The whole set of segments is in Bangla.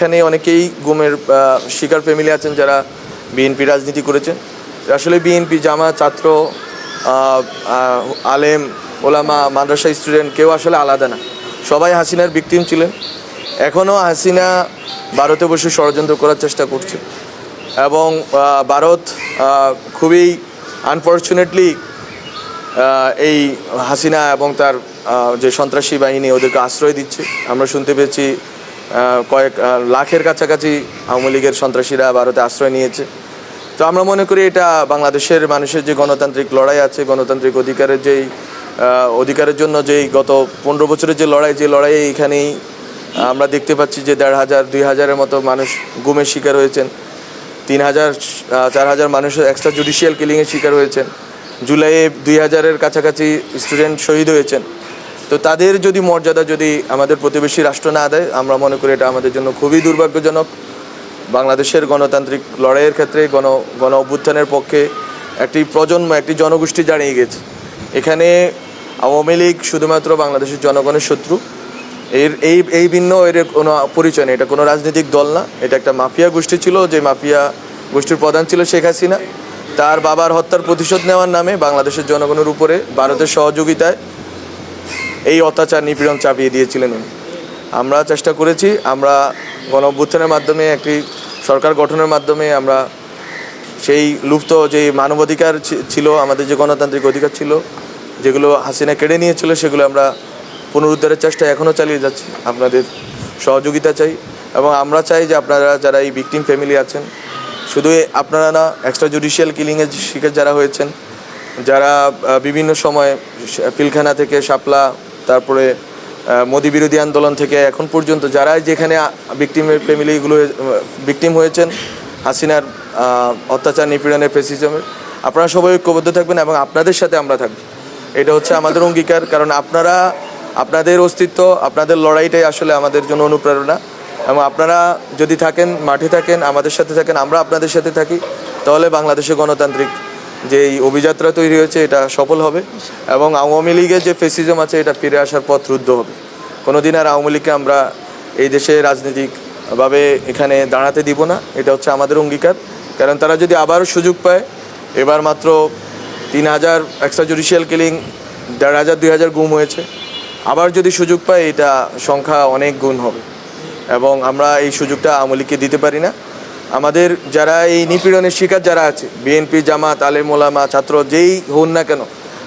এখানে অনেকেই গুমের শিকার ফ্যামিলি আছেন যারা বিএনপি রাজনীতি করেছেন। আসলে বিএনপি জামা ছাত্র আলেম, ওলামা, মাদ্রাসা স্টুডেন্ট কেউ আসলে আলাদা না। সবাই হাসিনার বিক্টিম ছিলেন। এখনও হাসিনা ভারতে বসে ষড়যন্ত্র করার চেষ্টা করছে। এবং ভারত খুবই আনফর্চুনেটলি এই হাসিনা এবং তার যে সন্ত্রাসী বাহিনী ওদেরকে আশ্রয় দিচ্ছে। আমরা শুনতে পেয়েছি কয়েক লাখের কাছাকাছি আওয়ামী লীগের সন্ত্রাসীরা ভারতে আশ্রয় নিয়েছে। তো আমরা মনে করি এটা বাংলাদেশের মানুষের যে গণতান্ত্রিক লড়াই আছে, গণতান্ত্রিক অধিকারের যেই অধিকারের জন্য যেই গত পনেরো বছরের যে লড়াই যে লড়াই এইখানেই আমরা দেখতে পাচ্ছি যে দেড় হাজার, দুই হাজারের মতো মানুষ গুমের শিকার হয়েছেন। তিন হাজার চার হাজার মানুষ এক্সট্রা জুডিশিয়াল কিলিংয়ের শিকার হয়েছেন। জুলাইয়ে দুই হাজারের কাছাকাছি স্টুডেন্ট শহীদ হয়েছেন। তো তাদের যদি মর্যাদা যদি আমাদের প্রতিবেশী রাষ্ট্র না দেয়, আমরা মনে করি এটা আমাদের জন্য খুবই দুর্ভাগ্যজনক। বাংলাদেশের গণতান্ত্রিক লড়াইয়ের ক্ষেত্রে গণ গণ অভ্যুত্থানের পক্ষে একটি প্রজন্ম, একটি জনগোষ্ঠী দাঁড়িয়ে গেছে। এখানে আওয়ামী লীগ শুধুমাত্র বাংলাদেশের জনগণের শত্রু। এর, এই এই ভিন্ন এর কোনো পরিচয় নেই। এটা কোনো রাজনৈতিক দল না। এটা একটা মাফিয়া গোষ্ঠী ছিল, যে মাফিয়া গোষ্ঠীর প্রধান ছিল শেখ হাসিনা। তার বাবার হত্যার প্রতিশোধ নেওয়ার নামে বাংলাদেশের জনগণের উপরে, ভারতের সহযোগিতায় এই অত্যাচার নিপীড়ন চাপিয়ে দিয়েছিলেন উনি। আমরা চেষ্টা করেছি, আমরা গণ মাধ্যমে, একটি সরকার গঠনের মাধ্যমে আমরা সেই লুপ্ত যে মানবাধিকার ছিল, আমাদের যে গণতান্ত্রিক অধিকার ছিল, যেগুলো হাসিনা কেড়ে নিয়েছিল, সেগুলো আমরা পুনরুদ্ধারের চেষ্টা এখনও চালিয়ে যাচ্ছি। আপনাদের সহযোগিতা চাই এবং আমরা চাই যে আপনারা যারা এই ভিকটিম ফ্যামিলি আছেন, শুধু আপনারা না এক্সট্রা জুডিশিয়াল কিলিংয়ের শিকার যারা হয়েছেন, যারা বিভিন্ন সময় পিলখানা থেকে শাপলা তারপরে মোদি বিরোধী আন্দোলন থেকে এখন পর্যন্ত যারা যেখানে ভিকটিমের ফ্যামিলিগুলো ভিকটিম হয়েছেন, হাসিনার অত্যাচার, নিপীড়নের ফেসিজমের আপনারা সবাই ঐক্যবদ্ধ থাকবেন এবং আপনাদের সাথে আমরা থাকব। এটা হচ্ছে আমাদের অঙ্গীকার, কারণ আপনারা, আপনাদের অস্তিত্ব, আপনাদের লড়াইটাই আসলে আমাদের জন্য অনুপ্রেরণা। এবং আপনারা যদি থাকেন, মাঠে থাকেন, আমাদের সাথে থাকেন, আমরা আপনাদের সাথে থাকি, তাহলে বাংলাদেশে গণতান্ত্রিক যে এই অভিযাত্রা তৈরি হয়েছে, এটা সফল হবে এবং আওয়ামী লীগের যে ফেসিজম আছে, এটা ফিরে আসার পথ রুদ্ধ হবে। কোনোদিন আর আওয়ামী লীগকে আমরা এই দেশে রাজনৈতিকভাবে এখানে দাঁড়াতে দিব না, এটা হচ্ছে আমাদের অঙ্গীকার। কারণ তারা যদি আবারও সুযোগ পায়, এবার মাত্র তিন হাজার এক্সট্রা জুডিশিয়াল কিলিং দেড় হাজার, দুই হাজার গুম হয়েছে। আবার যদি সুযোগ পায়, এটা সংখ্যা অনেক গুণ হবে। এবং আমরা এই সুযোগটা আওয়ামী লীগকে দিতে পারি না। আমাদের যারা এই নিপীড়নের শিকার যারা আছে, বিএনপি, জামাত, আলেম, ওলামা, ছাত্র, যেই হন না কেন,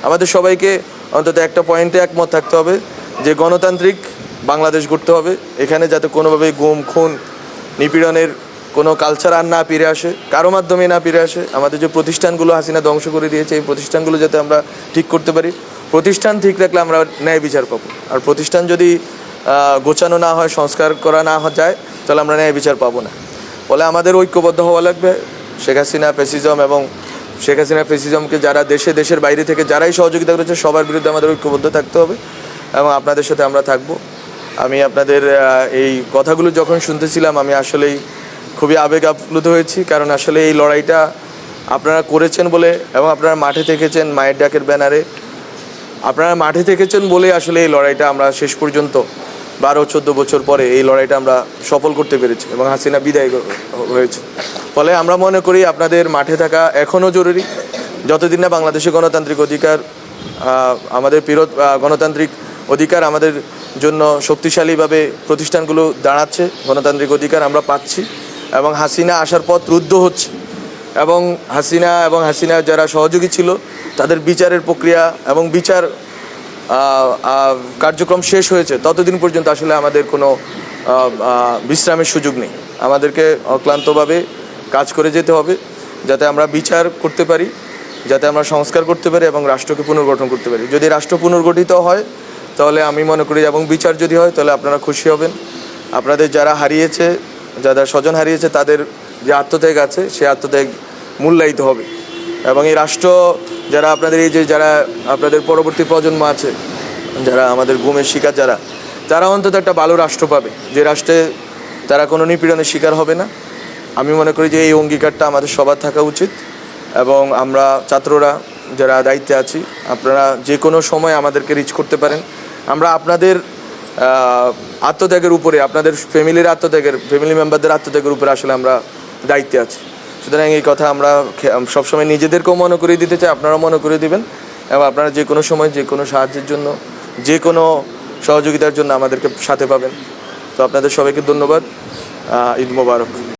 আমাদের সবাইকে অন্তত একটা পয়েন্টে একমত থাকতে হবে যে গণতান্ত্রিক বাংলাদেশ গড়তে হবে। এখানে যাতে কোনোভাবে গুম, খুন, নিপীড়নের কোনো কালচার আর না ফিরে আসে, কারও মাধ্যমে না ফিরে আসে, আমাদের যে প্রতিষ্ঠানগুলো হাসিনা ধ্বংস করে দিয়েছে, এই প্রতিষ্ঠানগুলো যাতে আমরা ঠিক করতে পারি। প্রতিষ্ঠান ঠিক রাখলে আমরা ন্যায় বিচার পাবো। আর প্রতিষ্ঠান যদি গোছানো না হয়, সংস্কার করা না যায়, তাহলে আমরা ন্যায় বিচার পাবো না। ফলে আমাদের ঐক্যবদ্ধ হওয়া লাগবে। শেখ হাসিনা ফেসিজম এবং শেখ হাসিনা ফেসিজমকে যারা দেশে, দেশের বাইরে থেকে যারাই সহযোগিতা করেছে, সবার বিরুদ্ধে আমাদের ঐক্যবদ্ধ থাকতে হবে এবং আপনাদের সাথে আমরা থাকব। আমি আপনাদের এই কথাগুলো যখন শুনতেছিলাম, আমি আসলেই খুবই আবেগ আপ্লুত হয়েছি। কারণ আসলে এই লড়াইটা আপনারা করেছেন বলে এবং আপনারা মাঠে থেকেছেন মায়ের ডাকের ব্যানারে। আপনারা মাঠে থেকেছেন বলে আসলে এই লড়াইটা আমরা শেষ পর্যন্ত বারো, চোদ্দ বছর পরে এই লড়াইটা আমরা সফল করতে পেরেছি এবং হাসিনা বিদায় হয়েছে। ফলে আমরা মনে করি আপনাদের মাঠে থাকা এখনও জরুরি। যতদিন না বাংলাদেশে গণতান্ত্রিক অধিকার আমাদের পিরত গণতান্ত্রিক অধিকার আমাদের জন্য শক্তিশালীভাবে প্রতিষ্ঠানগুলো দাঁড়াচ্ছে, গণতান্ত্রিক অধিকার আমরা পাচ্ছি এবং হাসিনা আসার পথ রুদ্ধ হচ্ছে এবং হাসিনা এবং হাসিনা যারা সহযোগী ছিল, তাদের বিচারের প্রক্রিয়া এবং বিচার কার্যক্রম শেষ হয়েছে, ততদিন পর্যন্ত আসলে আমাদের কোনো বিশ্রামের সুযোগ নেই। আমাদেরকে অক্লান্তভাবে কাজ করে যেতে হবে, যাতে আমরা বিচার করতে পারি, যাতে আমরা সংস্কার করতে পারি এবং রাষ্ট্রকে পুনর্গঠন করতে পারি। যদি রাষ্ট্র পুনর্গঠিত হয়, তাহলে আমি মনে করি এবং বিচার যদি হয়, তাহলে আপনারা খুশি হবেন। আপনাদের যারা হারিয়েছে যারা স্বজন হারিয়েছে, তাদের যে আত্মত্যাগ আছে সে আত্মত্যাগ মূল্যায়িত হবে। এবং এই রাষ্ট্র যারা আপনাদের এই যে যারা আপনাদের পরবর্তী প্রজন্ম আছে, যারা আমাদের গুমের শিকার যারা, তারা অন্তত একটা ভালো রাষ্ট্র পাবে। যে রাষ্ট্রে তারা কোনো নিপীড়নের শিকার হবে না। আমি মনে করি যে এই অঙ্গীকারটা আমাদের সবার থাকা উচিত এবং আমরা ছাত্ররা যারা দায়িত্বে আছি, আপনারা যে কোনো সময় আমাদেরকে রিচ করতে পারেন। আমরা আপনাদের আত্মত্যাগের উপরে, আপনাদের ফ্যামিলির আত্মত্যাগের ফ্যামিলি মেম্বারদের আত্মত্যাগের উপরে আসলে আমরা দায়িত্বে আছি। সুতরাং এই কথা আমরা সবসময় নিজেদেরকেও মনে করিয়ে দিতে চাই, আপনারাও মনে করিয়ে দিবেন। এবং আপনারা যে কোনো সময়, যে কোনো সাহায্যের জন্য, যে কোনো সহযোগিতার জন্য আমাদেরকে সাথে পাবেন। তো আপনাদের সবাইকে ধন্যবাদ। ঈদ মোবারক।